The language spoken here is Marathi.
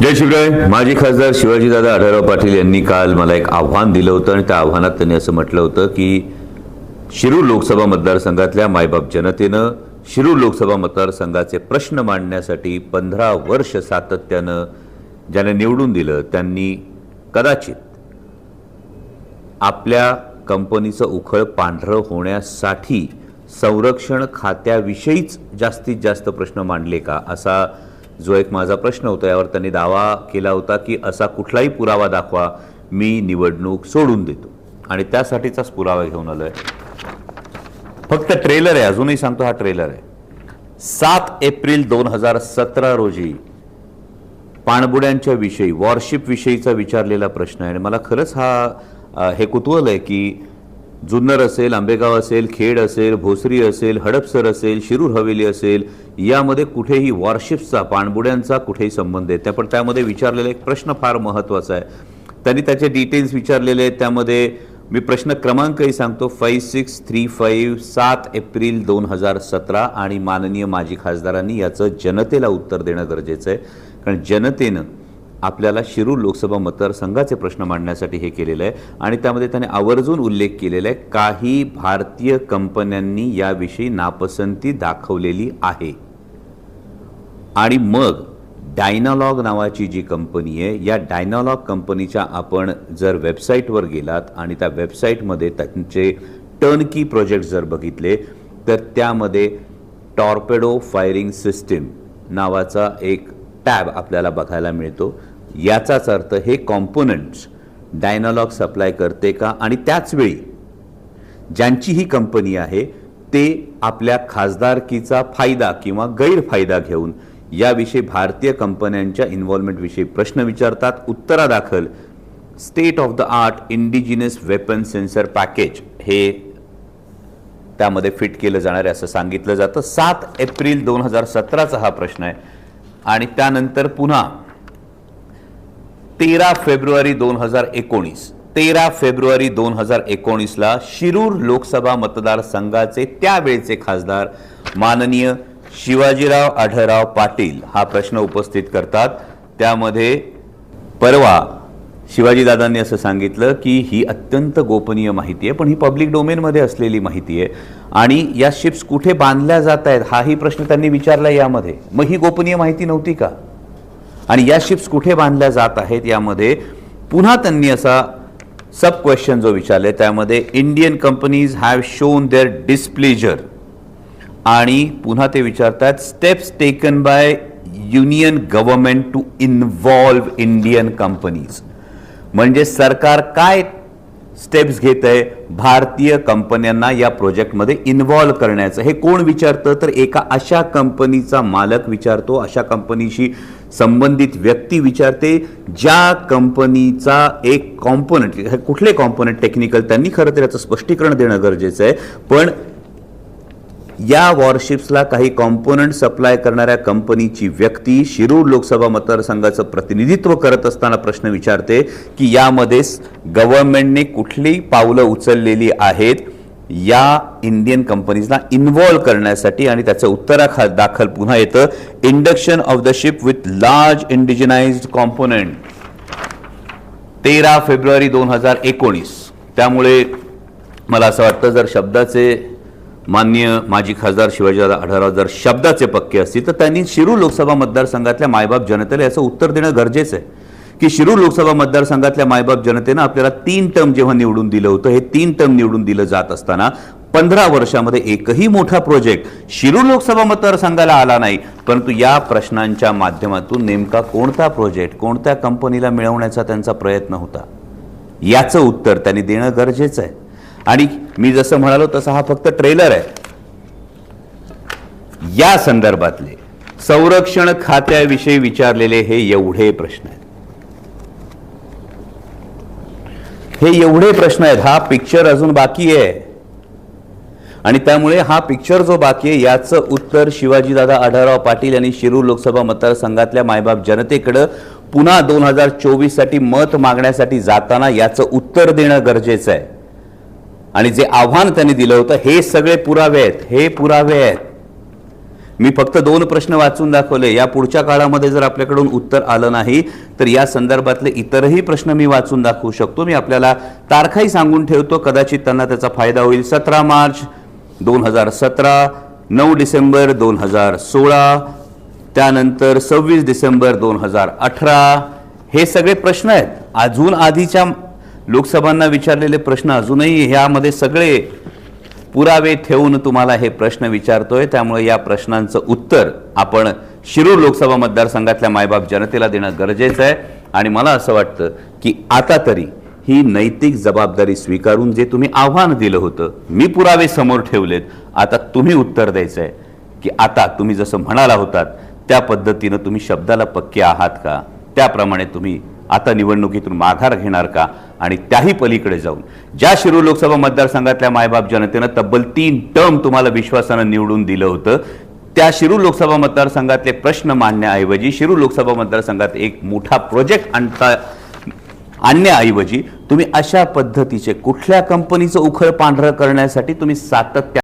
जय शिवराय. माजी खासदार शिवाजीदादा आढळराव पाटील यांनी काल मला एक आव्हान दिलं होतं आणि त्या आव्हानात त्यांनी असं म्हटलं होतं की शिरूर लोकसभा मतदारसंघातल्या मायबाप जनतेनं शिरूर लोकसभा मतदारसंघाचे प्रश्न मांडण्यासाठी पंधरा वर्ष सातत्यानं ज्याने निवडून दिलं त्यांनी कदाचित आपल्या कंपनीचं उखळ पांढरं होण्यासाठी संरक्षण खात्याविषयीच जास्तीत जास्त प्रश्न मांडले का असा जो एक माझा प्रश्न होता यावर त्यांनी दावा केला होता की असा कुठलाही पुरावा दाखवा मी निवडणूक सोडून देतो. आणि त्यासाठीचाच पुरावा घेऊन आलो आहे फक्त ट्रेलर आहे अजूनही सांगतो हा ट्रेलर आहे. सात एप्रिल दोन हजार सतरा रोजी पाणबुड्यांच्या विषयी वॉरशिप विषयीचा विचारलेला प्रश्न आहे. आणि मला खरंच हा हे कुतूहल आहे की जुन्नर असेल आंबेगाव असेल खेड असेल भोसरी असेल हडपसर असेल शिरूर हवेली असेल यामध्ये कुठेही वॉरशिप्सचा पाणबुड्यांचा कुठेही संबंध आहे त्या पण त्यामध्ये विचारलेला एक प्रश्न फार महत्त्वाचा आहे. त्यांनी त्याचे डिटेल्स विचारलेले आहेत. त्यामध्ये मी प्रश्न क्रमांकही सांगतो. फाईव्ह सिक्स थ्री फाईव्ह सात एप्रिल दोन हजार सतरा आणि माननीय माजी खासदारांनी याचं जनतेला उत्तर देणं गरजेचं आहे. कारण जनतेनं आपल्याला शिरूर लोकसभा मतदारसंघाचे प्रश्न मांडण्यासाठी हे केलेलं आहे. आणि त्यामध्ये त्याने आवर्जून उल्लेख केलेला आहे काही भारतीय कंपन्यांनी याविषयी नापसंती दाखवलेली आहे. आणि मग डायनालॉग नावाची जी कंपनी आहे या डायनालॉग कंपनीच्या आपण जर वेबसाईटवर गेलात आणि त्या वेबसाईटमध्ये त्यांचे टर्नकी प्रोजेक्ट जर बघितले तर त्यामध्ये टॉर्पेडो फायरिंग सिस्टीम नावाचा एक टॅब आपल्याला बघायला मिळतो. याचाच अर्थ हे कॉम्पोनंट्स डायनॉलॉग सप्लाय करते का? आणि त्याच वेळी ज्यांची ही कंपनी आहे ते आपल्या खासदारकीचा फायदा किंवा गैरफायदा घेऊन याविषयी भारतीय कंपन्यांच्या इन्व्हॉल्वमेंटविषयी प्रश्न विचारतात. उत्तरादाखल state of the art indigenous weapon sensor package हे त्यामध्ये फिट केलं जाणार आहे असं सांगितलं जातं. सात एप्रिल दोन हजार सतराचा हा प्रश्न आहे. आणि त्यानंतर पुन्हा तेरा फेब्रुवारी दोन हजार एकोणीस. तेरा फेब्रुवारी दोन हजार एकोणीसला शिरूर लोकसभा मतदारसंघाचे त्यावेळचे खासदार माननीय शिवाजीराव आढळराव पाटील हा प्रश्न उपस्थित करतात. त्यामध्ये परवा शिवाजीदादांनी असं सांगितलं की ही अत्यंत गोपनीय माहिती आहे पण ही पब्लिक डोमेनमध्ये असलेली माहिती आहे. आणि या शिप्स कुठे बांधल्या जात आहेत हाही प्रश्न त्यांनी विचारला यामध्ये. मग ही गोपनीय माहिती नव्हती का? आणि या शिप्स कुठे बांधल्या जात आहेत यामध्ये पुन्हा त्यांनी असा सब क्वेश्चन जो विचारले त्यामध्ये Indian companies have shown their displeasure आणि पुन्हा ते विचारतात steps taken by union government to involve Indian companies म्हणजे सरकार काय स्टेप्स घेत आहे भारतीय कंपन्यांना या प्रोजेक्टमध्ये इन्व्हॉल्व्ह करण्याचं. हे कोण विचारतं? तर एका अशा कंपनीचा मालक विचारतो अशा कंपनीशी संबंधित व्यक्ती विचारते ज्या कंपनीचा एक कॉम्पोनंट कुठले कॉम्पोनंट टेक्निकल त्यांनी खरं तर याचं स्पष्टीकरण देणं गरजेचं आहे. पण या वॉरशिप्सला काही कॉम्पोनंट सप्लाय करणाऱ्या कंपनीची व्यक्ती शिरूर लोकसभा मतदारसंघाचं प्रतिनिधित्व करत असताना प्रश्न विचारते की यामध्ये गव्हर्नमेंटने कुठली पावलं उचललेली आहेत? या इंडियन कंपनीजला इन्व्हॉल्व करण्यासाठी आणि त्याचं उत्तराखा दाखल पुन्हा येतं. Induction of the ship with large indigenised component तेरा फेब्रुवारी दोन हजार एकोणीस. त्यामुळे मला असं वाटतं जर शब्दाचे मान्य माजी खासदार शिवाजीराव आढळराव जर शब्दाचे पक्के असतील तर त्यांनी शिरू लोकसभा मतदारसंघातल्या मायबाप जनतेला याचं उत्तर देणं गरजेचं आहे. की शिरूर लोकसभा मतदारसंघातल्या मायबाप जनतेनं आपल्याला तीन टर्म जेव्हा निवडून दिलं होतं हे तीन टर्म निवडून दिलं जात असताना पंधरा वर्षामध्ये एकही मोठा प्रोजेक्ट शिरूर लोकसभा मतदारसंघाला आला नाही. परंतु या प्रश्नांच्या माध्यमातून नेमका कोणता प्रोजेक्ट कोणत्या कंपनीला मिळवण्याचा त्यांचा प्रयत्न होता? याचं उत्तर त्यांनी देणं गरजेचं आहे. आणि मी जसं म्हणालो तसा हा फक्त ट्रेलर आहे. या संदर्भातले संरक्षण खात्याविषयी विचारलेले हे एवढे प्रश्न आहेत. हे एवढे प्रश्न आहेत. हा पिक्चर अजून बाकी आहे. आणि त्यामुळे हा पिक्चर जो बाकी आहे याचं उत्तर शिवाजीदादा आढळराव पाटील यांनी शिरूर लोकसभा मतदारसंघातल्या मायबाप जनतेकडं पुन्हा दोन हजार चोवीससाठी मत मागण्यासाठी जाताना याचं उत्तर देणं गरजेचं आहे. आणि जे आव्हान त्यांनी दिलं होतं हे सगळे पुरावे आहेत हे पुरावे आहेत. मी फक्त दोन प्रश्न वाचून दाखवले. या पुढच्या काळामध्ये जर आपल्याकडून उत्तर आलं नाही तर या संदर्भातले इतरही प्रश्न मी वाचून दाखवू शकतो. मी आपल्याला तारखाही सांगून ठेवतो. कदाचित त्यांना त्याचा फायदा होईल. सतरा मार्च दोन हजार सतरा नऊ डिसेंबर दोन हजार सोळा त्यानंतर सव्वीस डिसेंबर दोन हजार अठरा. हे सगळे प्रश्न आहेत. अजून आधीच्या लोकसभांना विचारलेले प्रश्न अजूनही ह्यामध्ये सगळे पुरावे ठेवून तुम्हाला हे प्रश्न विचारतोय. त्यामुळे या प्रश्नांचं उत्तर आपण शिरूर लोकसभा मतदारसंघातल्या मायबाप जनतेला देणं गरजेचं आहे. आणि मला असं वाटतं की आता तरी ही नैतिक जबाबदारी स्वीकारून जे तुम्ही आव्हान दिलं होतं मी पुरावे समोर ठेवलेत. आता तुम्ही उत्तर द्यायचं आहे की आता तुम्ही जसं म्हणाला होतात त्या पद्धतीनं तुम्ही शब्दाला पक्के आहात का? त्याप्रमाणे तुम्ही आता निवडणुकीतून माघार घेणार का? आणि त्याही पलीकडे जाऊन. ज्या शिरूर लोकसभा मतदारसंघातल्या मायबाप जनतेनं तब्बल तीन टर्म तुम्हाला विश्वासानं निवडून दिलं होतं त्या शिरूर लोकसभा मतदारसंघातले प्रश्न मांडण्याऐवजी शिरूर लोकसभा मतदारसंघात एक मोठा प्रोजेक्ट आणता आणण्याऐवजी तुम्ही अशा पद्धतीचे कुठल्या कंपनीचं उखळ पांढरं करण्यासाठी तुम्ही सातत्या